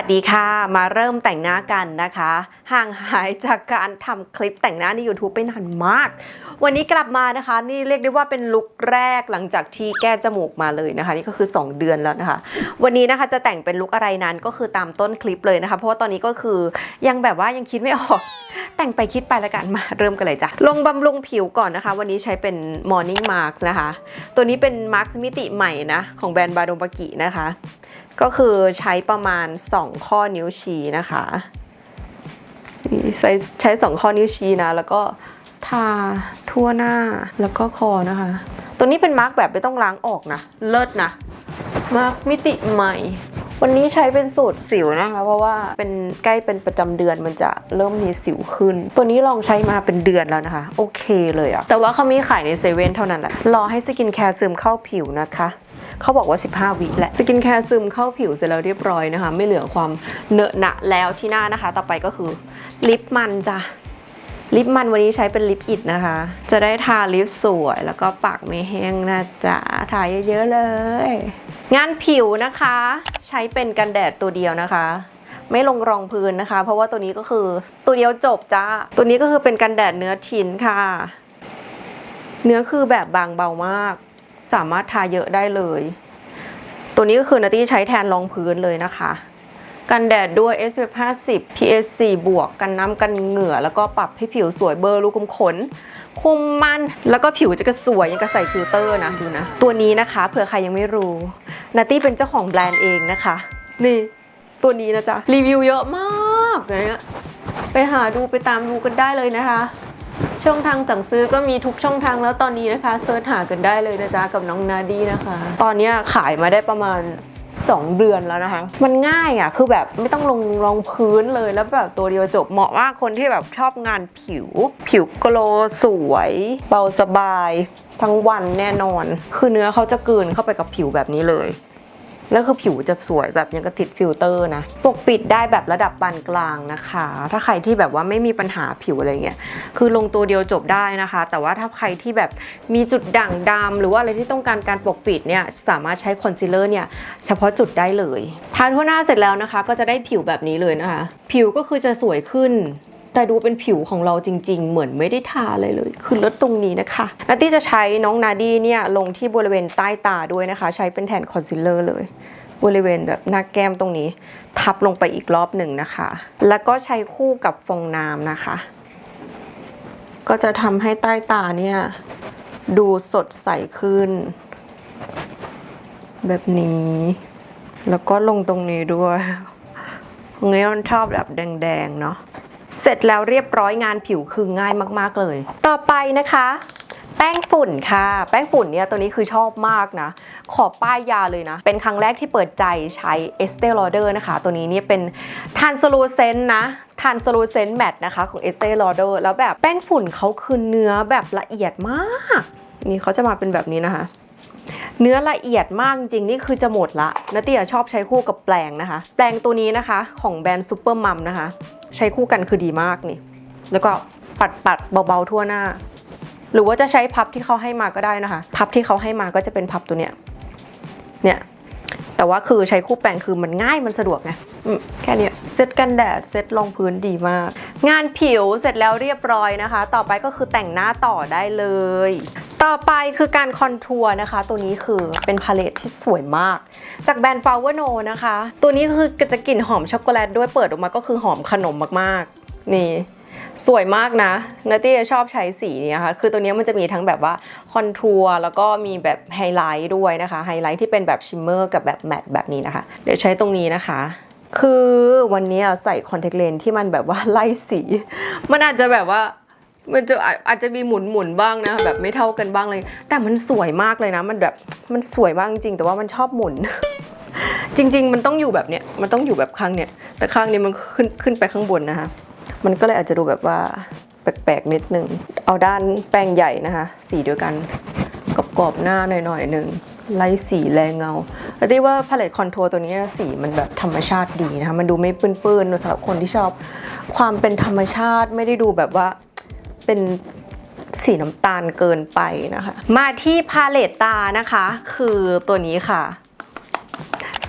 วัสดีค่ะ มาเริ่มแต่งหน้ากันนะคะ ห่างหายจากการทำคลิปแต่งหน้าใน YouTube ไปนานมาก วันนี้กลับมานะคะ นี่เรียกได้ว่าเป็นลุคแรกหลังจากที่แก้จมูกมาเลยนะคะ นี่ก็คือ 2 เดือนแล้วนะคะ วันนี้นะคะจะแต่งเป็นลุคอะไรนั้นก็คือตามต้นคลิปเลยนะคะ เพราะว่าตอนนี้ก็คือยังแบบว่ายังคิดไม่ออกแต่งไปคิดไปแล้วกันมาเริ่มกันเลยจ้ะ ลงบำรุงผิวก่อนนะคะ วันนี้ใช้เป็น Morning Mask นะคะ ตัวนี้เป็นมาร์คมิติใหม่นะ ของแบรนด์บาโดมบากินะคะ ก็คือใช้ประมาณ 2 ข้อนิ้วชี้นะคะใช้ใช้2ข้อนิ้วชี้นะ แล้วก็ทาทั่วหน้าแล้วก็คอนะคะ ตัวนี้เป็นมาร์กแบบไม่ต้องล้างออกนะ เลิศนะ มาร์กมิติใหม่ วันนี้ใช้เป็นสูตรสิวนะคะ เพราะว่าเป็นใกล้เป็นประจำเดือนมันจะเริ่มมีสิวขึ้น ตัวนี้ลองใช้มาเป็นเดือนแล้วนะคะ โอเคเลยอะแต่ว่าเขามีขายในเซเว่นเท่านั้นแหละรอให้สกินแคร์ซึมเข้าผิวนะคะ เขาบอกว่า 15 วิแหละสกินแคร์ซึมเข้าผิวเสร็จแล้วเรียบร้อยนะคะ ไม่เหลือความเนอะหนะแล้วที่หน้านะคะ ต่อไปก็คือลิปมันจ้ะลิปมันวันนี้ใช้เป็นลิปอิดนะคะ จะได้ทาลิปสวยแล้วก็ปากไม่แห้งนะจ๊ะ ทาเยอะๆเลย งานผิวนะคะ ใช้เป็นกันแดดตัวเดียวนะคะ ไม่ลงรองพื้นนะคะ เพราะว่าตัวนี้ก็คือตัวเดียวจบจ้า ตัวนี้ก็คือเป็นกันแดดเนื้อทินค่ะ เนื้อคือแบบบางเบามาก สามารถทาเยอะได้เลย ตัวนี้ก็คือนาตี้ใช้แทนรองพื้นเลยนะคะ กันแดดด้วย SPF 50 PS 4บวก กันน้ำกันเหงื่อ แล้วก็ปรับให้ผิวสวยเบลอร์รูขุมขน คุมมัน แล้วก็ผิวจะกระสวยยังกระใส่ฟิลเตอร์นะดูนะ ตัวนี้นะคะเผื่อใครยังไม่รู้นาตี้เป็นเจ้าของแบรนด์เองนะคะ นี่ ตัวนี้นะจ๊ะรีวิวเยอะมากอะไรเงี้ยไปหาดูไปตามดูกันได้เลยนะคะ ช่องทางสั่งซื้อก็มีทุกช่องทางแล้วตอนนี้นะคะเซิร์ชหากันได้เลยนะจ๊ะกับน้องนาดีนะคะ ตอนนี้ขายมาได้ประมาณ2เดือนแล้วนะคะ มันง่ายอะ คือแบบไม่ต้องลงรองพื้นเลย แล้วแบบตัวเดียวจบ เหมาะมากคนที่แบบชอบงานผิว ผิวโกลสวย เบาสบาย ทั้งวันแน่นอน คือเนื้อเขาจะกลืนเข้าไปกับผิวแบบนี้เลย แล้วคือผิวจะสวยแบบยังกระติดฟิลเตอร์นะ ปกปิดได้แบบระดับปานกลางนะคะ ถ้าใครที่แบบว่าไม่มีปัญหาผิวอะไรเงี้ย คือลงตัวเดียวจบได้นะคะ แต่ว่าถ้าใครที่แบบมีจุดด่างดำหรือว่าอะไรที่ต้องการการปกปิดเนี่ย สามารถใช้คอนซีลเลอร์เนี่ยเฉพาะจุดได้เลย ทาทั่วหน้าเสร็จแล้วนะคะ ก็จะได้ผิวแบบนี้เลยนะคะ ผิวก็คือจะสวยขึ้น แต่ดูเป็นผิวของเราจริง ๆ เหมือนไม่ได้ทาอะไรเลย คือลดตรงนี้นะคะนาตี้จะใช้น้องนาดีเนี่ยลงที่บริเวณใต้ตาด้วยนะคะ ใช้เป็นแทนคอนซีลเลอร์เลยบริเวณแบบหน้าแก้มตรงนี้ ทับลงไปอีกรอบหนึ่งนะคะ แล้วก็ใช้คู่กับฟองน้ำนะคะ ก็จะทำให้ใต้ตาเนี่ย ดูสดใสขึ้น แบบนี้ แล้วก็ลงตรงนี้ด้วย ตรงนี้มันชอบแบบแดงๆเนาะ เสร็จแล้วเรียบร้อยงานผิวคือง่ายมากๆเลย ต่อไปนะคะ แป้งฝุ่นค่ะ แป้งฝุ่นเนี่ยตัวนี้คือชอบมากนะ ขอป้ายยาเลยนะ เป็นครั้งแรกที่เปิดใจใช้ Estee Lauder นะคะ ตัวนี้เนี่ยเป็น Translucent นะ Translucent Matte นะคะของ Estee Lauder แล้วแบบแป้งฝุ่นเขาคือเนื้อแบบละเอียดมาก นี่เขาจะมาเป็นแบบนี้นะคะเนื้อละเอียดมากจริงนี่คือจะหมดละนาเตียชอบใช้คู่กับแปรงนะคะ แปรงตัวนี้นะคะของแบรนด์ซูเปอร์มัมนะคะ ใช้คู่กันคือดีมากนี่ แล้วก็ปัดปัดๆเบาๆทั่วหน้า หรือว่าจะใช้พับที่เขาให้มาก็ได้นะคะ พับที่เขาให้มาก็จะเป็นพับตัวเนี้ย เนี่ยแต่ว่าคือใช้คู่แปรงคือมันง่ายมันสะดวกไงแค่นี้เซตกันแดดเซตรองพื้นดีมาก งานผิวเสร็จแล้วเรียบร้อยนะคะ ต่อไปก็คือแต่งหน้าต่อได้เลย ต่อไปคือการคอนทัวร์นะคะ ตัวนี้คือเป็นพาเลตที่สวยมาก จากแบรนด์ f าวเวอร์โนนะคะ ตัวนี้คือจะกลิ่นหอมช็อกโกแลตด้วยเปิดออกมาก็คือหอมขนมมากๆ นี่สวยมากนะนาตี้ชอบใช้สีนี้นะคะ คือตัวนี้มันจะมีทั้งแบบว่าคอนทัวร์แล้วก็มีแบบไฮไลท์ด้วยนะคะ ไฮไลท์ที่เป็นแบบชิมเมอร์กับแบบแมตต์แบบนี้นะคะ เดี๋ยวใช้ตรงนี้นะคะ คือวันนี้ใส่คอนแทคเลนส์ที่มันแบบว่าไล่สี มันอาจจะแบบว่า มันจะอาจจะมีหมุนหมุนบ้างนะแบบไม่เท่ากันบ้างเลย แต่มันสวยมากเลยนะ มันแบบมันสวยมากจริงแต่ว่ามันชอบหมุน จริง ๆ มันต้องอยู่แบบเนี้ยมันต้องอยู่แบบข้างเนี้ยแต่ข้างนี้มันขึ้นขึ้นไปข้างบนนะคะมันก็เลยอาจจะดูแบบว่าแปลกๆนิดนึง เอาด้านแป้งใหญ่นะคะ สีเดียวกันกรอบๆหน้าหน่อยๆหนึ่งไล่สีแรงเงาแล้วที่ว่าพาเลตคอนทัวร์ตัวนี้สีมันแบบธรรมชาติดีนะคะ มันดูไม่ปื้นๆสำหรับคนที่ชอบ ความเป็นธรรมชาติไม่ได้ดูแบบว่า เป็นสีน้ำตาลเกินไปนะคะ มาที่พาเลตตานะคะ คือตัวนี้ค่ะ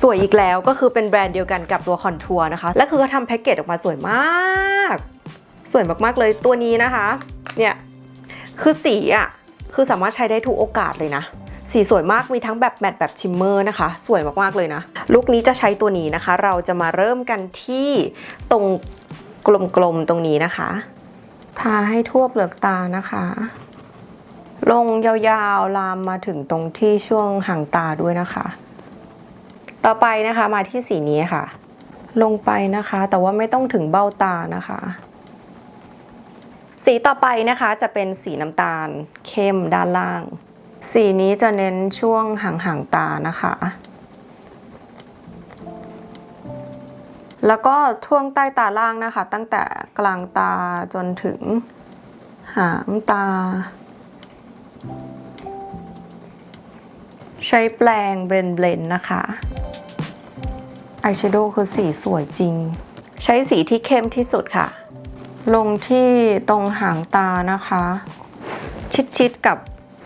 สวยอีกแล้วก็คือเป็นแบรนด์เดียวกันกับตัวคอนทัวร์นะคะ และคือเขาทำแพ็กเกจออกมาสวยมาก สวยมากๆเลยตัวนี้นะคะ เนี่ย คือสีอะ คือสามารถใช้ได้ทุกโอกาสเลยนะ สีสวยมากมีทั้งแบบแมตต์แบบชิมเมอร์นะคะ สวยมากๆเลยนะ ลุคนี้จะใช้ตัวนี้นะคะ เราจะมาเริ่มกันที่ตรงกลมๆตรงนี้นะคะ ทาให้ทั่วเปลือกตานะคะ ลงยาวๆลามมาถึงตรงที่ช่วงหางตาด้วยนะคะ ต่อไปนะคะมาที่สีนี้ค่ะ ลงไปนะคะ แต่ว่าไม่ต้องถึงเบ้าตานะคะ สีต่อไปนะคะจะเป็นสีน้ำตาลเข้มด้านล่าง สีนี้จะเน้นช่วงหางหางๆตานะคะ แล้วก็ท่วงใต้ตาล่างนะคะ ตั้งแต่กลางตาจนถึงหางตา ใช้แปรงเบลนเบลนนะคะอายแชโดว์คือสีสวยจริง ใช้สีที่เข้มที่สุดค่ะ ลงที่ตรงหางตานะคะ ชิดๆกับ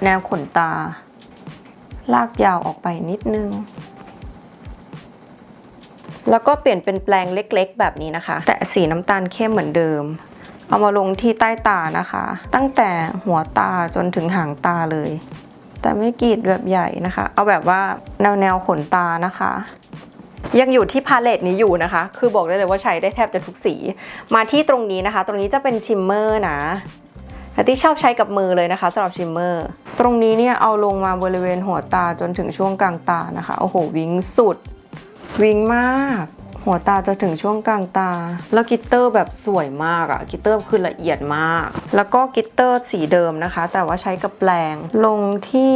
แนวขนตา ลากยาวออกไปนิดนึง แล้วก็เปลี่ยนเป็นแปลงเล็กๆ แบบนี้นะคะ แต่สีน้ำตาลเข้มเหมือนเดิม เอามาลงที่ใต้ตานะคะ ตั้งแต่หัวตาจนถึงหางตาเลย แต่ไม่กรีดแบบใหญ่นะคะ เอาแบบว่าแนวแนวๆขนตานะคะยังอยู่ที่พาเลตนี้อยู่นะคะ คือบอกได้เลยว่าใช้ได้แทบจะทุกสี มาที่ตรงนี้นะคะ ตรงนี้จะเป็นชิมเมอร์นะแต่ที่ชอบใช้กับมือเลยนะคะสำหรับชิมเมอร์ ตรงนี้เนี่ยเอาลงมาบริเวณหัวตาจนถึงช่วงกลางตานะคะ โอ้โห วิงสุด วิงมาก หัวตาจะถึงช่วงกลางตา แล้วกิตเตอร์แบบสวยมากอะกิตเตอร์คือละเอียดมาก แล้วก็กิตเตอร์สีเดิมนะคะ แต่ว่าใช้กับแปลงลงที่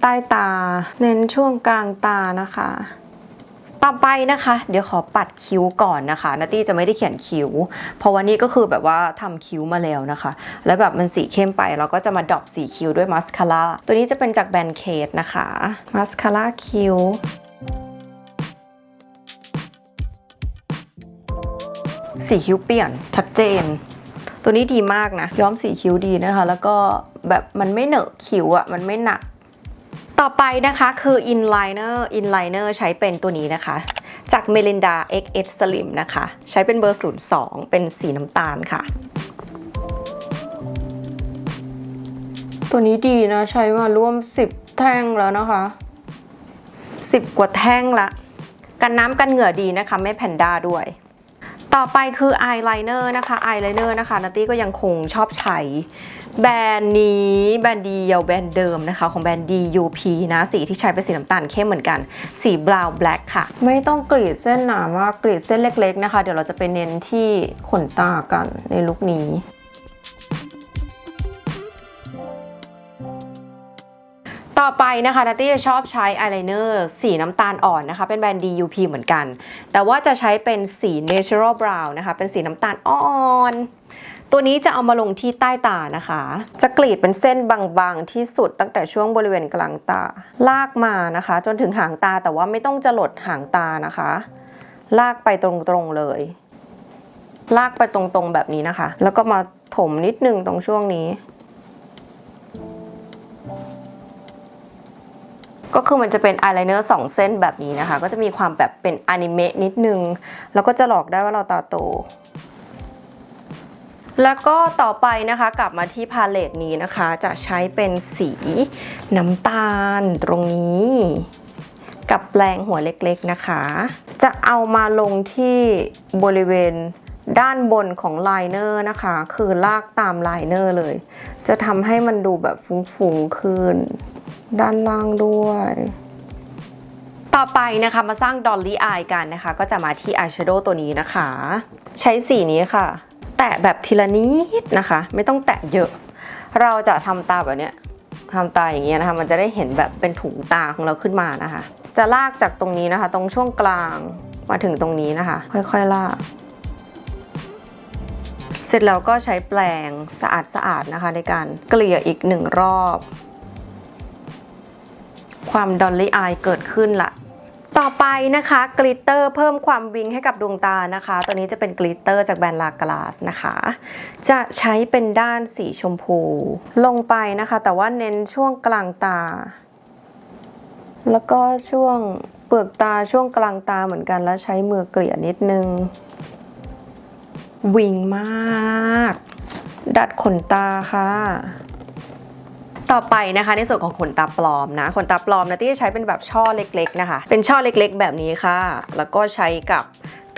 ใต้ตา เน้นช่วงกลางตานะคะต่อไปนะคะ เดี๋ยวขอปัดคิ้วก่อนนะคะนาตี้จะไม่ได้เขียนคิ้ว เพราะว่านี่ก็คือแบบว่าทำคิ้วมาแล้วนะคะ แล้วแบบมันสีเข้มไปเราก็จะมาดรอปสีคิ้วด้วยมัสคาร่าตัวนี้จะเป็นจากแบรนด์เคทนะคะมัสคาร่าคิ้ว สีคิ้วเปลี่ยนชัดเจน ตัวนี้ดีมากนะ ย้อมสีคิ้วดีนะคะ แล้วก็แบบมันไม่เหนอะคิ้วอะมันไม่หนัก ต่อไปนะคะคือ inliner inliner ใช้เป็นตัวนี้นะคะ จาก Melinda XS Slim นะคะ ใช้เป็นเบอร์ 02 เป็นสีน้ำตาลค่ะ ตัวนี้ดีนะ ใช้มาร่วม 10 แท่งแล้วนะคะ 10 กว่าแท่งละกันน้ำกันเหงื่อดีนะคะ ไม่แพนด้าด้วย ต่อไปคืออายไลเนอร์นะคะอายไลเนอร์นะคะนัตตี้ก็ยังคงชอบใช้ แบรนด์นี้แบรนด์ดีเยาแบรนด์เดิมนะคะ ของแบรนด์ DUP นะสีที่ใช้เป็นสีน้ำตาลเข้มเหมือนกัน สีบราวน์แบล็กค่ะ ไม่ต้องกรีดเส้นหนามากกรีดเส้นเล็กๆนะคะ เดี๋ยวเราจะไปเน้นที่ขนตากันในลุคนี้ ต่อไปนะคะนัตตี้จะชอบใช้อายไลเนอร์สีน้ำตาลอ่อนนะคะ เป็นแบรนด์ DUP เหมือนกัน แต่ว่าจะใช้เป็นสี Natural Brown นะคะ เป็นสีน้ำตาลอ่อนตัวนี้จะเอามาลงที่ใต้ตานะคะ จะกรีดเป็นเส้นบางๆที่สุดตั้งแต่ช่วงบริเวณกลางตา ลากมานะคะ จนถึงหางตาแต่ว่าไม่ต้องจะหลดหางตานะคะ ลากไปตรงๆเลย ลากไปตรงๆแบบนี้นะคะ แล้วก็มาถมนิดนึงตรงช่วงนี้ ก็คือมันจะเป็นอายไลเนอร์สองเส้นแบบนี้นะคะ ก็จะมีความแบบเป็นอนิเมะนิดนึง แล้วก็จะหลอกได้ว่าเราตาโต แล้วก็ต่อไปนะคะกลับมาที่พาเลตนี้นะคะ จะใช้เป็นสีน้ำตาลตรงนี้ กับแปรงหัวเล็กๆนะคะ จะเอามาลงที่บริเวณด้านบนของไลเนอร์นะคะ คือลากตามไลเนอร์เลย จะทำให้มันดูแบบฟุ้งๆขึ้น ด้านล่างด้วย ต่อไปนะคะมาสร้างดอลลี่อายกันนะคะ ก็จะมาที่อายแชโดว์ตัวนี้นะคะ ใช้สีนี้ค่ะ แตะแบบทีละนิดนะคะ ไม่ต้องแตะเยอะ เราจะทำตาแบบเนี้ยทำตาอย่างเงี้ยนะคะ มันจะได้เห็นแบบเป็นถุงตาของเราขึ้นมานะคะ จะลากจากตรงนี้นะคะ ตรงช่วงกลางมาถึงตรงนี้นะคะ ค่อยๆลากเสร็จแล้วก็ใช้แปรงสะอาดๆนะคะ ในการเกลี่ยอีกหนึ่งรอบ ความดอลลี่อายเกิดขึ้นละต่อไปนะคะกลิตเตอร์เพิ่มความวิงให้กับดวงตานะคะ ตัวนี้จะเป็นกลิตเตอร์จากแบรนด์ลากลาสนะคะ จะใช้เป็นด้านสีชมพู ลงไปนะคะ แต่ว่าเน้นช่วงกลางตา แล้วก็ช่วงเปลือกตาช่วงกลางตาเหมือนกันแล้วใช้มือเกลี่ยนิดนึง วิงมาก ดัดขนตาค่ะ ต่อไปนะคะ ในส่วนของขนตาปลอมนะขนตาปลอมนะที่จะใช้เป็นแบบช่อเล็กๆนะคะ เป็นช่อเล็กๆ แบบนี้ค่ะ แล้วก็ใช้กับ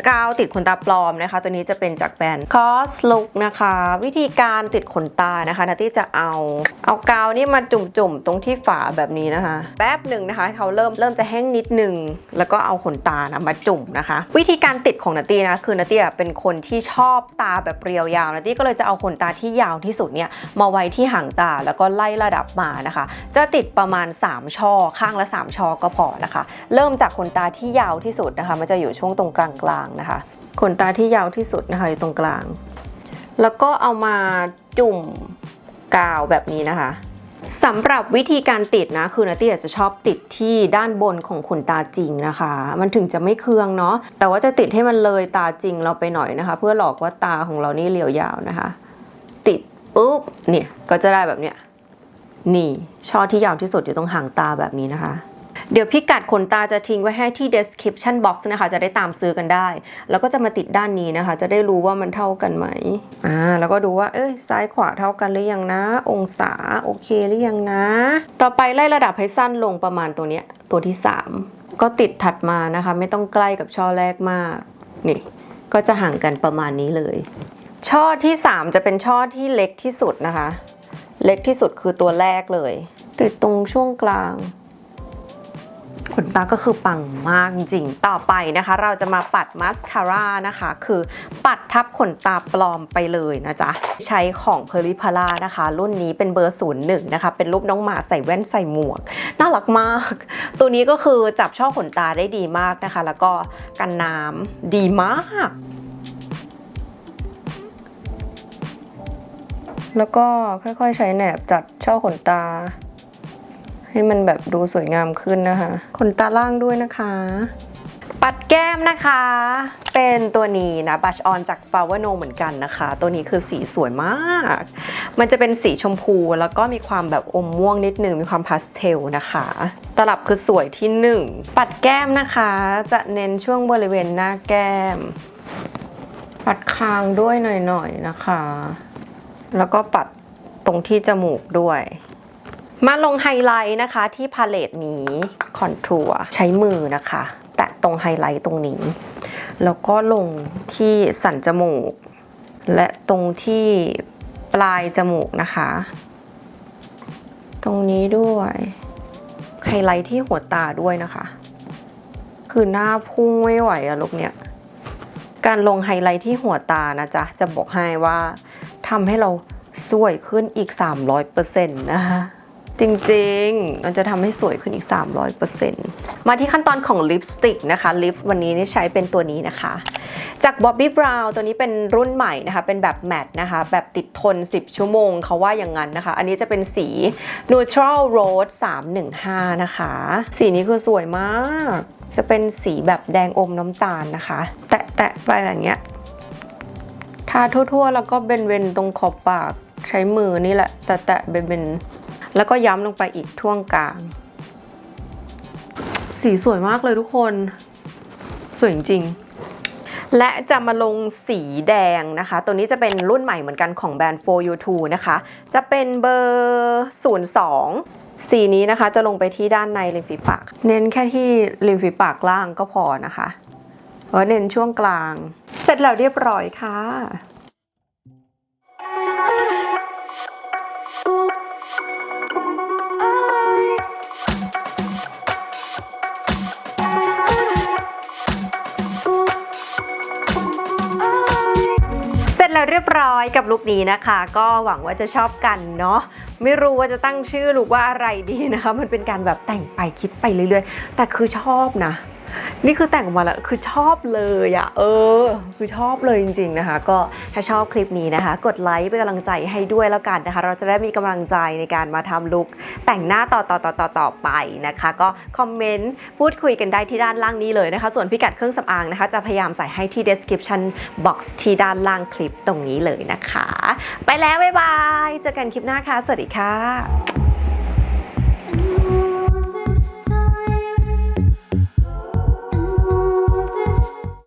กาวติดขนตาปลอมนะคะ ตัวนี้จะเป็นจากแบรนด์ Cos Look นะคะ วิธีการติดขนตานะคะนาตี้จะเอาเอากาวนี่มาจุ่มๆ ตรงที่ฝาแบบนี้นะคะ แป๊บหนึ่งนะคะเขาเริ่มเริ่มจะแห้งนิดนึง แล้วก็เอาขนตานะมาจุ่มนะคะ วิธีการติดของนาตี้นะคือนาตี้เป็นคนที่ชอบตาแบบเรียวยาวนาตี้ก็เลยจะเอาขนตาที่ยาวที่สุดเนี่ยมาไว้ที่หางตาแล้วก็ไล่ระดับมานะคะ จะติดประมาณ 3 ช่อข้างละ 3 ช่อก็พอนะคะ เริ่มจากขนตาที่ยาวที่สุดนะคะ มันจะอยู่ช่วงตรงกลางนะคะ ขนตาที่ยาวที่สุดนะคะอยู่ตรงกลาง แล้วก็เอามาจุ่มกาวแบบนี้นะคะสำหรับวิธีการติดนะคือนาตี้อาจจะชอบติดที่ด้านบนของขนตาจริงนะคะ มันถึงจะไม่เคืองเนาะแต่ว่าจะติดให้มันเลยตาจริงเราไปหน่อยนะคะ เพื่อหลอกว่าตาของเรานี่เรียวยาวนะคะ ติดปุ๊บเนี่ยก็จะได้แบบเนี้ยนี่ช่อที่ยาวที่สุดอยู่ตรงหางตาแบบนี้นะคะ เดี๋ยวพี่กัดขนตาจะทิ้งไว้ให้ที่ description box นะคะ จะได้ตามซื้อกันได้ แล้วก็จะมาติดด้านนี้นะคะ จะได้รู้ว่ามันเท่ากันไหมอ่าแล้วก็ดูว่าเอ้ยซ้ายขวาเท่ากันหรือยังนะ องศาโอเคหรือยังนะ ต่อไปไล่ระดับให้สั้นลงประมาณตัวเนี้ยตัวที่ 3 ก็ติดถัดมานะคะ ไม่ต้องใกล้กับช่อแรกมากนี่ก็จะห่างกันประมาณนี้เลย ช่อที่ 3 จะเป็นช่อที่เล็กที่สุดนะคะ เล็กที่สุดคือตัวแรกเลย ติดตรงช่วงกลาง นตาก็คือปังมากจริง ต่อไปนะคะ เราจะมาปัดมัสคาร่านะคะ คือปัดทับขนตาปลอมไปเลยนะจ๊ะ ใช้ของเพอริพาร่านะคะ รุ่นนี้เป็นเบอร์ศูนย์หนึ่งนะคะ เป็นรูปน้องหมาใส่แว่นใส่หมวก น่ารักมาก ตัวนี้ก็คือจับช่อขนตาได้ดีมากนะคะ แล้วก็กันน้ำดีมากแล้วก็ค่อยๆใช้แหนบจัดช่อขนตา ให้มันแบบดูสวยงามขึ้นนะคะขนตาล่างด้วยนะคะ ปัดแก้มนะคะ เป็นตัวนี้นะบัชออนจาก Flower No เหมือนกันนะคะ ตัวนี้คือสีสวยมาก มันจะเป็นสีชมพูแล้วก็มีความแบบอมม่วงนิดนึงมีความพาสเทลนะคะ ตลับคือสวยที่หนึ่งปัดแก้มนะคะ จะเน้นช่วงบริเวณหน้าแก้ม ปัดคางด้วยหน่อยๆนะคะ แล้วก็ปัดตรงที่จมูกด้วย มาลงไฮไลท์นะคะที่พาเลตนี้คอนทัวร์ใช้มือนะคะ แตะตรงไฮไลท์ตรงนี้ แล้วก็ลงที่สันจมูก และตรงที่ปลายจมูกนะคะ ตรงนี้ด้วย ไฮไลท์ที่หัวตาด้วยนะคะ คือหน้าพุ่งไม่ไหวอะลูกเนี่ยการลงไฮไลท์ที่หัวตานะจ๊ะ จะบอกให้ว่าทำให้เราสวยขึ้นอีก 300%นะคะ จริงๆ มันจะทำให้สวยขึ้นอีก 300%มาที่ขั้นตอนของลิปสติกนะคะลิปวันนี้นี่ใช้เป็นตัวนี้นะคะ จาก Bobbi Brown ตัวนี้เป็นรุ่นใหม่นะคะ เป็นแบบแมตต์นะคะ แบบติดทน 10 ชั่วโมงเขาว่าอย่างนั้นนะคะ อันนี้จะเป็นสี Neutral Rose 315 นะคะ สีนี้คือสวยมาก จะเป็นสีแบบแดงอมน้ำตาลนะคะ แตะๆไปอย่างเงี้ยทาทั่วๆ แล้วก็เบนเวนๆตรงขอบปากใช้มือนี่แหละ แตะๆเบนๆ แล้วก็ย้ำลงไปอีกท่วงกลาง สีสวยมากเลยทุกคน สวยจริงและจะมาลงสีแดงนะคะ ตัวนี้จะเป็นรุ่นใหม่เหมือนกันของแบรนด์ 4U2 นะคะ จะเป็นเบอร์ 02 สีนี้นะคะ จะลงไปที่ด้านในริมฝีปาก เน้นแค่ที่ริมฝีปากล่างก็พอนะคะเพราะเน้นช่วงกลาง เสร็จแล้วเรียบร้อยค่ะ ยบร้อยกับลุคนี้นะคะ ก็หวังว่าจะชอบกันเนาะไม่รู้ว่าจะตั้งชื่อลุคว่าอะไรดีนะคะ มันเป็นการแบบแต่งไปคิดไปเรื่อยๆ แต่คือชอบนะ นี่คือแต่งออกมาแล้วคือชอบเลยอะเออ คือชอบเลยจริง ๆนะคะ ก็ถ้าชอบคลิปนี้นะคะ กดไลค์เป็นกำลังใจให้ด้วยแล้วกันนะคะ เราจะได้มีกำลังใจในการมาทำลุคแต่งหน้าต่อต่อต่อต่อต่อไปนะคะ ก็คอมเมนต์พูดคุยกันได้ที่ด้านล่างนี้เลยนะคะ ส่วนพิกัดเครื่องสำอางนะคะ จะพยายามใส่ให้ที่ description box ที่ด้านล่างคลิปตรงนี้เลยนะคะ ไปแล้วบ๊ายบายเจอกันคลิปหน้าค่ะ สวัสดีค่ะ